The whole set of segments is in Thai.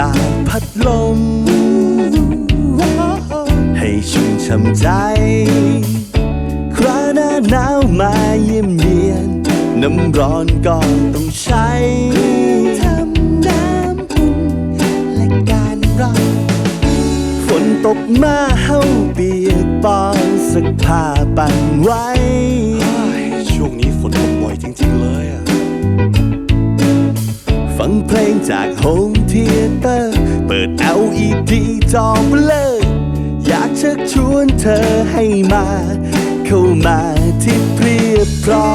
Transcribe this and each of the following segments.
ตากพัดลม ให้ชุ่มช่ำใจ คราหน้าหนาวมาเยี่ยมเยียน น้ำร้อนก็ต้องใช้ทำน้ำอุ่นและการร้อนฝนตกมาเฮาเปียกปอนสักผ้าปั่นไว้ช่ว เพลงจากโฮมเทียเตอร์ เปิด LED จอเบลออยากเชิญชวนเธอให้มา เข้ามาที่เพียบพร้อ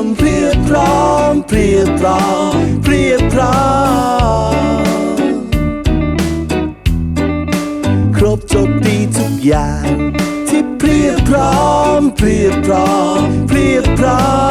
มเพียบพร้อมเพียบพร้อมเพียบพร้อมครบจบดีทุกอย่าง ที่เพียบพร้อมเพียบพร้อมเพียบพร้อม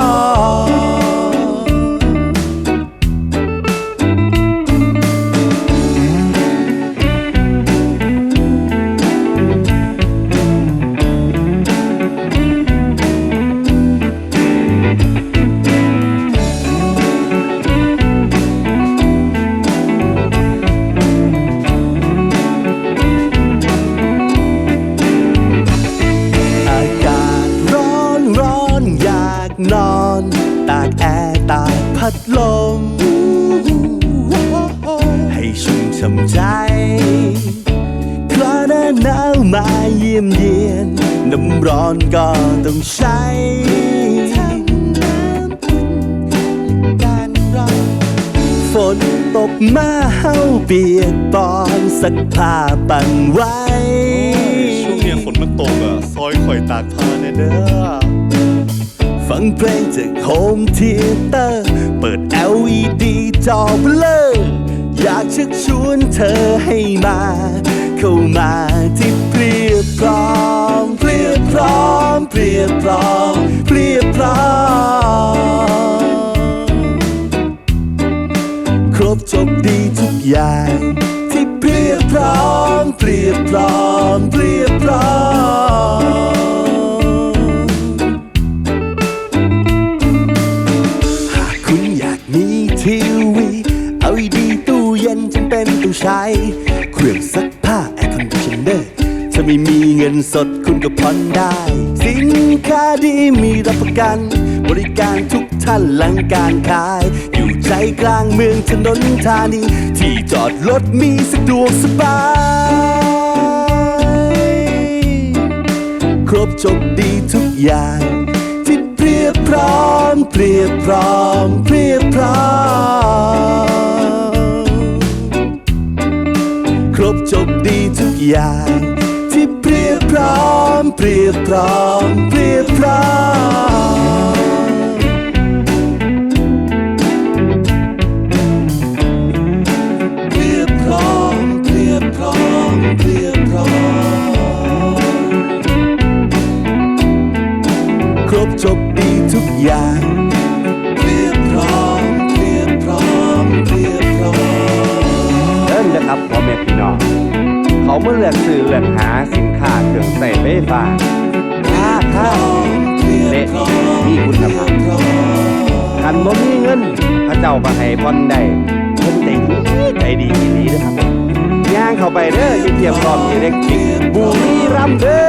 ร้อนก็ต้องใช้ฝนตกมาเฮาเปียกปอนสักผ้าปั่นไว้ ช่วงเนี้ยฝนมันตกอะซอยข่อยตากผ้าแน่เด้อ ฟังเพลงจากโฮมเทียเตอร์ เปิด LED จอเบลออยากชักชวนเธอให้มา เข้ามาที่ รบจบดีทุกอย่าง ที่เพียบพร้อมเพียบพร้อมเพียบพร้อมหากคุณอยากมีทีวี LED ตู้เย็นจำเป็นต้องใช้ เครื่องซักผ้าแอร์คอนดิชเนอร์ถ้าไม่มีเงินสดคุณก็ผ่อนได้ สินค้าดีมีรับประกัน บริการทุกท่านหลังการขาย อยู่ใจกลางเมืองถนนธานี ที่จอดรถมีสะดวกสบาย ครบจบดีทุกอย่างที่เพียบพร้อมเพียบพร้อมเพียบพร้อม ครบจบดีทุกอย่างที่เพียบพร้อมเพียบพร้อมเพียบ บจบดีทุกอย่างเรียบพร้อมเรียบพร้อมเรียบพร้อมเริ่มนะครับพ่อแม่พี่น้อง เขาเมื่อเลือกซื้อเลือกหาสินค้าเครื่องใส่ไฟฟ้าราคาและมีคุณภาพคันบ่มีเงินพระเจ้าก็ให้ผ่อนได้เพิ่นใจดีใจดีอีหลีเด้อครับย่างเข้าไปเด้ออยู่เทียบพร้อมอิเล็กทริกบุรีรัมย์เด้อ